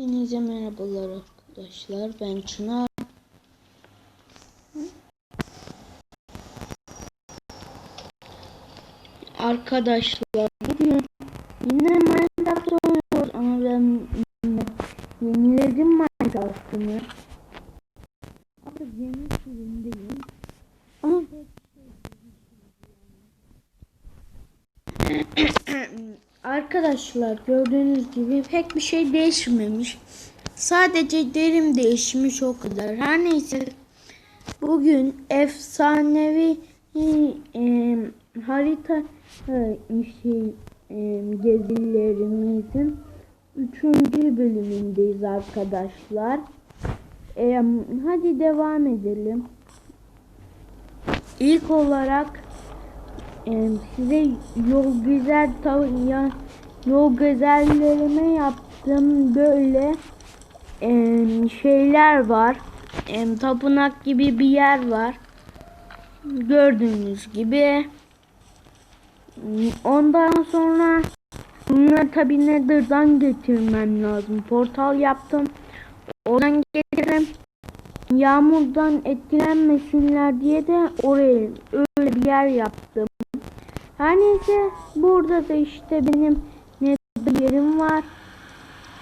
Hepinize merhabalar arkadaşlar. Ben Çınar. Arkadaşlar bugün yine Minecraft oynuyoruz ama ben yeniledim Minecraft'ımı. Abi yeni sürümdeyim. Ama Arkadaşlar gibi pek bir şey değişmemiş. Sadece derim değişmiş o kadar. Her neyse bugün efsanevi e, harita e, şey, e, gezilerimizin üçüncü bölümündeyiz arkadaşlar. E, hadi devam edelim. İlk olarak ee, size yol güzel tav- ya yol güzellerime yaptığım böyle e, şeyler var. E, tapınak gibi bir yer var. Gördüğünüz gibi. Ondan sonra bunları tabi Nether'dan getirmem lazım. Portal yaptım. Oradan getiririm. Yağmurdan etkilenmesinler diye de oraya öyle bir yer yaptım. Her neyse burada da işte benim ne yerim var.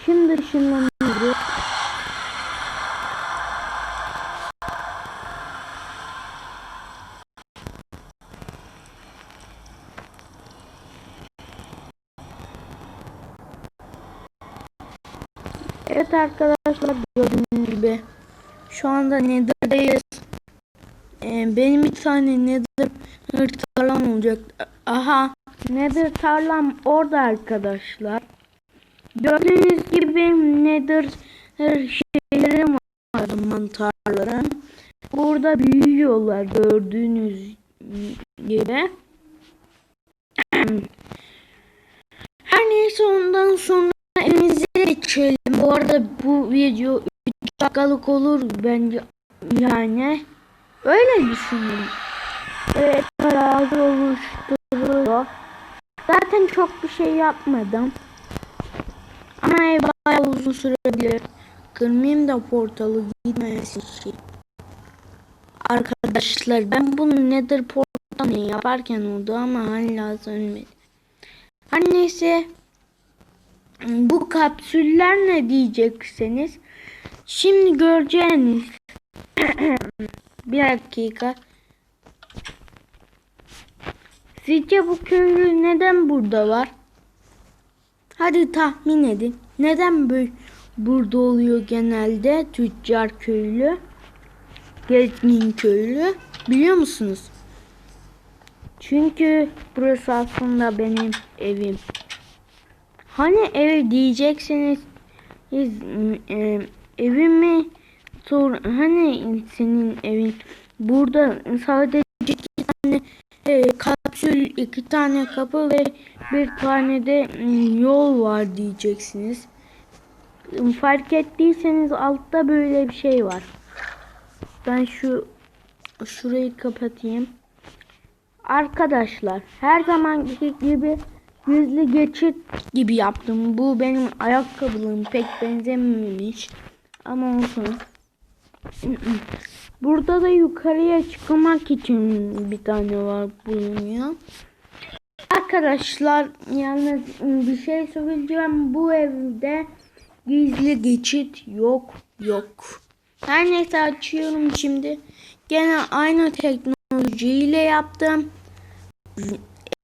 Şimdi ışınlanıyoruz. Evet arkadaşlar gördüğünüz gibi şu anda Nether'dayız. Ee, benim bir tane Nether tarlam olacak. Aha Nether tarlam orada arkadaşlar. Gördüğünüz gibi Nether şeylerim var mantarların. Burada büyüyorlar gördüğünüz gibi. Her neyse ondan sonra evimize geçelim. Bu arada bu video 3 dakikalık olur bence yani. Öyle düşünün. Evet arazi oluşturuyor. Zaten çok bir şey yapmadım. Ama ev bayağı uzun sürebilir. Kırmayayım da portalı gitmesin ki. Arkadaşlar ben bunu nedir portalını yaparken oldu ama hala sönmedi. Her neyse bu kapsüller ne diyecekseniz şimdi göreceğiniz bir dakika Sizce bu köylü neden burada var? Hadi tahmin edin. Neden böyle burada oluyor genelde tüccar köylü? Gezgin köylü. Biliyor musunuz? Çünkü burası aslında benim evim. Hani ev diyeceksiniz e, evimi sor hani senin evin burada sadece e, kapsül iki tane kapı ve bir tane de ıı, yol var diyeceksiniz. Fark ettiyseniz altta böyle bir şey var. Ben şu şurayı kapatayım. Arkadaşlar her zamanki gibi gizli geçit gibi yaptım. Bu benim ayakkabılığım pek benzememiş. Ama olsun. Burada da yukarıya çıkmak için bir tane var bulunuyor. Arkadaşlar yalnız bir şey söyleyeceğim. Bu evde gizli geçit yok yok. Her neyse açıyorum şimdi. Gene aynı teknolojiyle yaptım.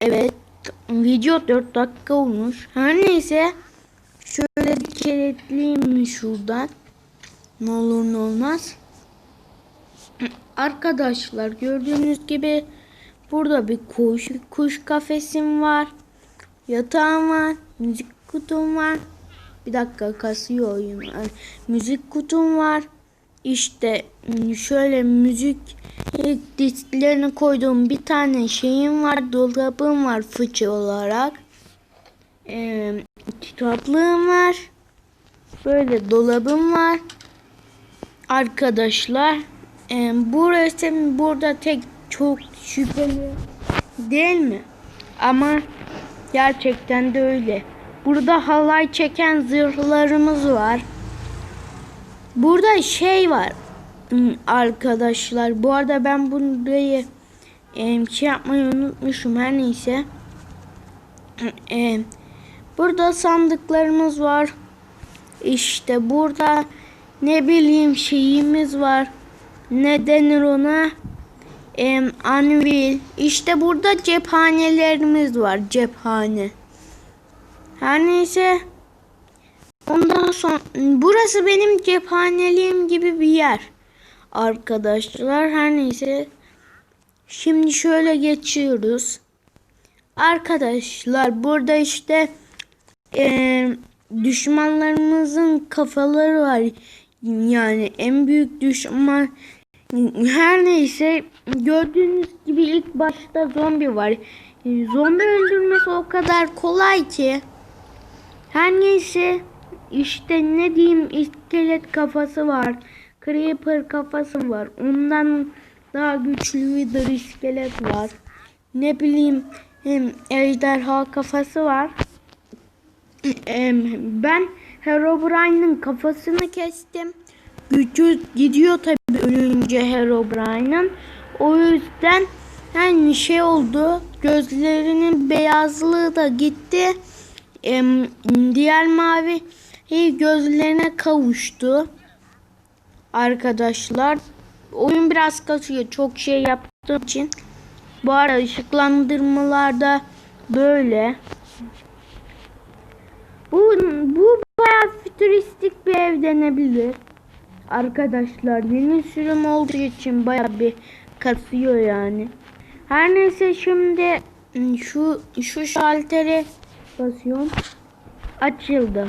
Evet. Video 4 dakika olmuş. Her neyse. Şöyle kilitleyeyim şuradan. Ne olur ne olmaz. Arkadaşlar gördüğünüz gibi burada bir kuş, kuş kafesim var. Yatağım var. Müzik kutum var. Bir dakika kasıyor oyun. Yani müzik kutum var. İşte şöyle müzik disklerini koyduğum bir tane şeyim var. Dolabım var fıçı olarak. Ee, kitaplığım var. Böyle dolabım var. Arkadaşlar e, bu resim burada tek çok şüpheli değil mi? Ama gerçekten de öyle. Burada halay çeken zırhlarımız var. Burada şey var arkadaşlar. Bu arada ben burayı em, şey yapmayı unutmuşum her neyse. Burada sandıklarımız var. İşte burada ne bileyim şeyimiz var. Ne denir ona? Em, anvil. İşte burada cephanelerimiz var. Cephane. Her neyse. Ondan sonra burası benim cephaneliğim gibi bir yer. Arkadaşlar her neyse. Şimdi şöyle geçiyoruz. Arkadaşlar burada işte eee, düşmanlarımızın kafaları var. Yani en büyük düşman her neyse gördüğünüz gibi ilk başta zombi var. Zombi öldürmesi o kadar kolay ki. Her neyse işte ne diyeyim iskelet kafası var. Creeper kafası var. Ondan daha güçlü bir iskelet var. Ne bileyim hem ejderha kafası var. Ben Herobrine'ın kafasını kestim. Gücü gidiyor tabii ölünce Herobrine'ın. O yüzden yani şey oldu. Gözlerinin beyazlığı da gitti. Em, diğer mavi gözlerine kavuştu. Arkadaşlar oyun biraz kasıyor. Çok şey yaptığım için. Bu arada ışıklandırmalarda böyle. Bu, bu bayağı fütüristik bir ev denebilir. Arkadaşlar yeni sürüm olduğu için bayağı bir kasıyor yani. Her neyse şimdi şu şu şaltere basıyorum. Açıldı.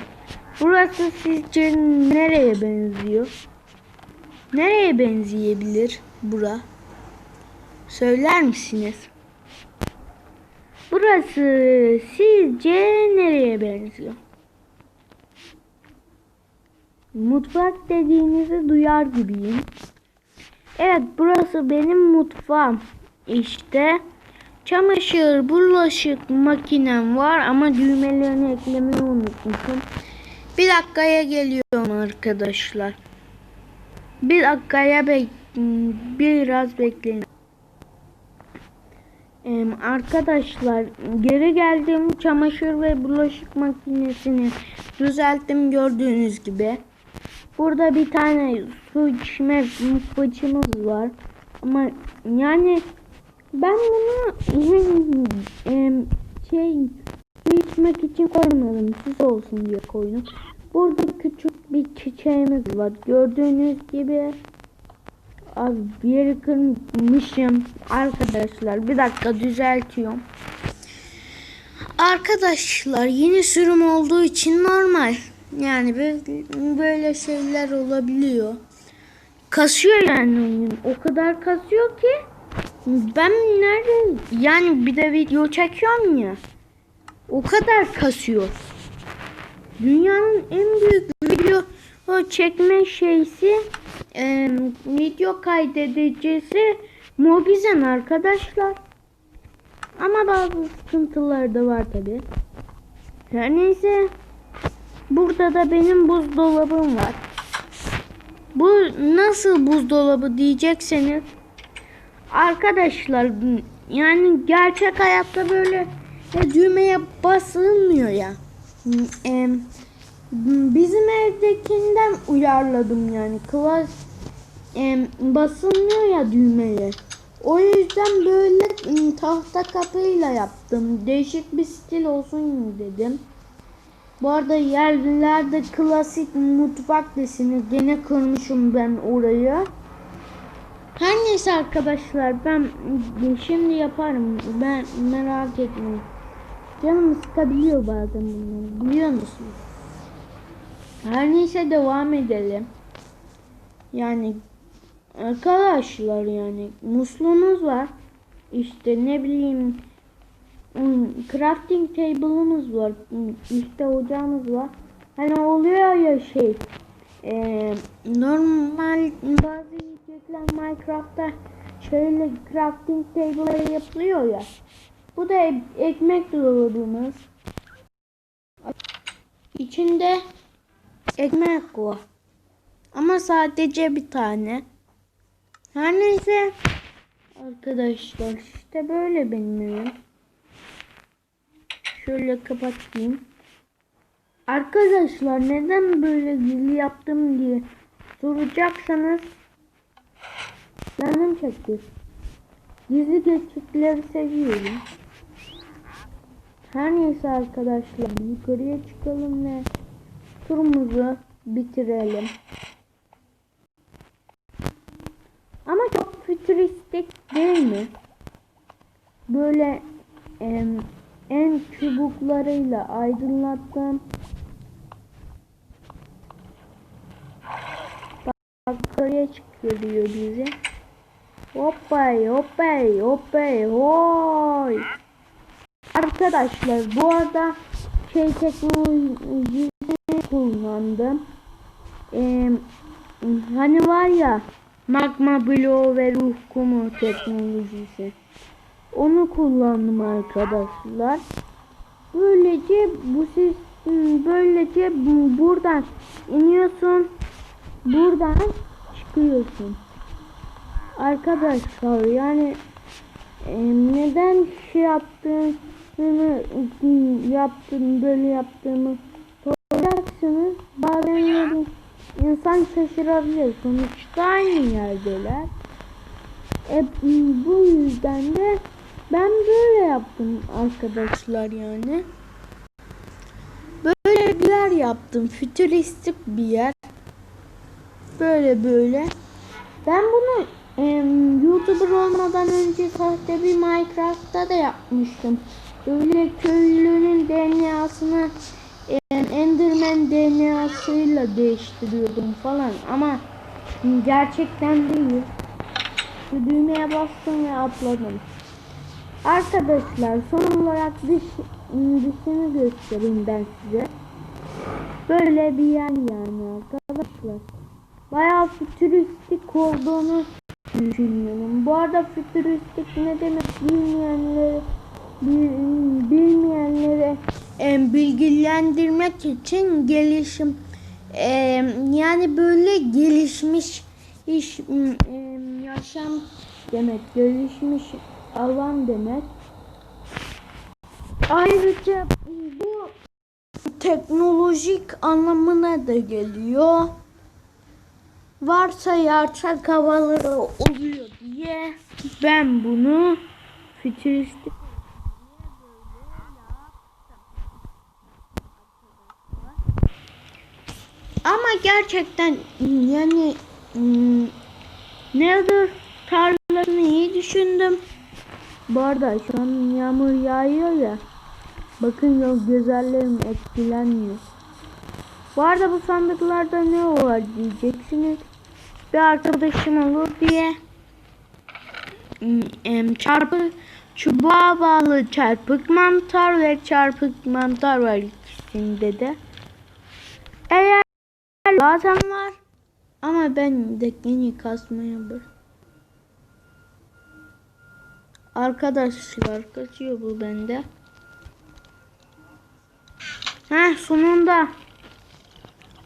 Burası sizce nereye benziyor? Nereye benzeyebilir bura? Söyler misiniz? Burası sizce nereye benziyor? Mutfak dediğinizi duyar gibiyim. Evet burası benim mutfağım. İşte çamaşır, bulaşık makinem var ama düğmelerini eklemeyi unutmuşum. Bir dakikaya geliyorum arkadaşlar. Bir dakikaya bek biraz bekleyin. Ee, arkadaşlar geri geldim çamaşır ve bulaşık makinesini düzelttim gördüğünüz gibi. Burada bir tane su içme fıçımız var. Ama yani ben bunu e, şey su içmek için koymadım. Süs olsun diye koydum. Burada küçük bir çiçeğimiz var. Gördüğünüz gibi Abi bir yeri kırmışım arkadaşlar. Bir dakika düzeltiyorum. Arkadaşlar yeni sürüm olduğu için normal. Yani böyle şeyler olabiliyor. Kasıyor yani oyun. O kadar kasıyor ki ben nerede yani bir de video çekiyorum ya. O kadar kasıyor. Dünyanın en büyük video çekme şeysi e, video kaydedicisi Mobizen arkadaşlar. Ama bazı sıkıntılar da var tabi. Her neyse. Burada da benim buzdolabım var. Bu nasıl buzdolabı diyecekseniz arkadaşlar yani gerçek hayatta böyle düğmeye basılmıyor ya. Bizim evdekinden uyarladım yani. Klas basılmıyor ya düğmeye. O yüzden böyle tahta kapıyla yaptım. Değişik bir stil olsun dedim. Bu arada yerlerde klasik mutfak desini gene kırmışım ben orayı. Her neyse arkadaşlar ben şimdi yaparım. Ben merak etmeyin. Canım sıkabiliyor bazen bunları biliyor musunuz? Her neyse devam edelim. Yani arkadaşlar yani musluğunuz var. İşte ne bileyim crafting table'ımız var. İşte ocağımız var. Hani oluyor ya şey e, normal bazı yiyecekler Minecraft'ta şöyle crafting table'ları yapılıyor ya. Bu da ekmek dolabımız. İçinde ekmek var. Ama sadece bir tane. Her neyse. Arkadaşlar işte böyle benim evim. Şöyle kapatayım. Arkadaşlar neden böyle gizli yaptım diye soracaksanız canım çekti. Gizli geçitleri seviyorum. Her neyse arkadaşlar yukarıya çıkalım ve turumuzu bitirelim. Ama çok fütüristik değil mi? Böyle em, en çubuklarıyla aydınlattım. Bak yukarıya çıkarıyor bizi. Hoppay hoppay hoppay hoy. Arkadaşlar bu arada şey teknolojisini kullandım. Ee, hani var ya magma bloğu ve ruh kumu teknolojisi. Onu kullandım arkadaşlar. Böylece bu ses böylece bu- buradan iniyorsun. Buradan çıkıyorsun. Arkadaşlar yani e, neden şey yaptığını yaptım böyle yaptığımı soracaksınız. Bazen insan şaşırabilir. Sonuçta aynı yerdeler. E, bu yüzden de ben böyle yaptım arkadaşlar yani. Böyle bir yer yaptım. Fütüristik bir yer. Böyle böyle. Ben bunu em, YouTuber olmadan önce sahte bir Minecraft'ta da yapmıştım. Böyle köylünün DNA'sını em, Enderman DNA'sıyla değiştiriyordum falan ama gerçekten değil. Şu düğmeye bastım ve atladım. Arkadaşlar son olarak dış, dışını göstereyim ben size. Böyle bir yer yani arkadaşlar. Bayağı fütüristik olduğunu düşünüyorum. Bu arada fütüristik ne demek bilmeyenlere bil- bilmeyenlere bilgilendirmek için gelişim yani böyle gelişmiş iş yaşam demek gelişmiş alan demek. Ayrıca bu teknolojik anlamına da geliyor. Varsa yarçak havaları oluyor diye ben bunu fütüristik ama gerçekten yani hmm, Nether tarlasını iyi düşündüm. Bu arada şu an yağmur yağıyor ya. Bakın yol güzellerim etkilenmiyor. Bu arada bu sandıklarda ne var diyeceksiniz. Bir arkadaşım olur diye Hmm, çarpı çubuğa bağlı çarpık mantar ve çarpık mantar var ikisinde de. Eğer bazen var ama ben de yeni kasmaya bak. Arkadaşlar kaçıyor bu bende. Heh sonunda.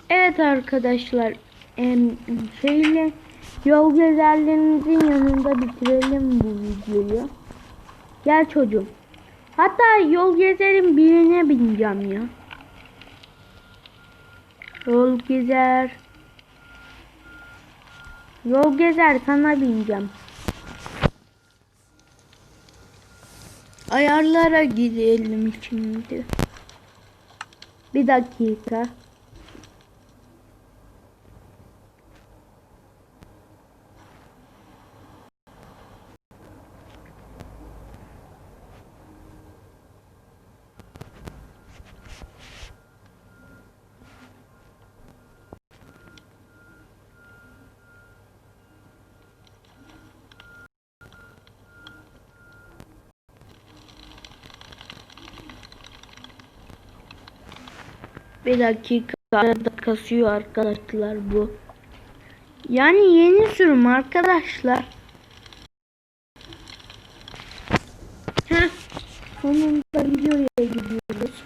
Evet arkadaşlar. Em, şeyle yol gezerlerinizin yanında bitirelim bu videoyu. Gel çocuğum. Hatta yol gezerin birine bineceğim ya. Yol gezer. Yol gezer sana bineceğim. Ayarlara girelim şimdi. Bir dakika. Bir dakika kasıyor arkadaşlar bu. Yani yeni sürüm arkadaşlar. Heh, sonunda videoya gidiyoruz.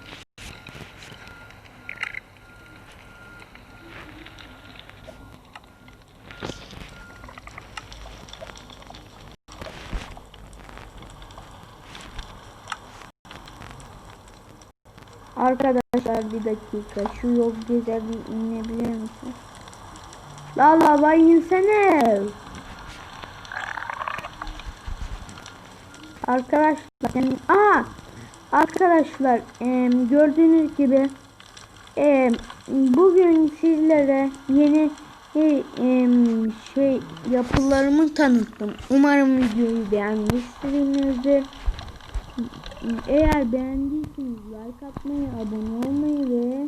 Arkadaşlar bir dakika şu yol gezer inebilir misin? La la vay insene. Arkadaşlar yani aa arkadaşlar em, gördüğünüz gibi em, bugün sizlere yeni e, em, şey yapılarımı tanıttım. Umarım videoyu beğenmişsinizdir. Eğer beğendiyseniz like atmayı, abone olmayı ve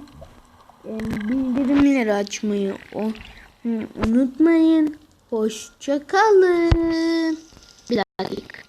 bildirimleri açmayı unutmayın. Hoşça kalın. Bir dakika.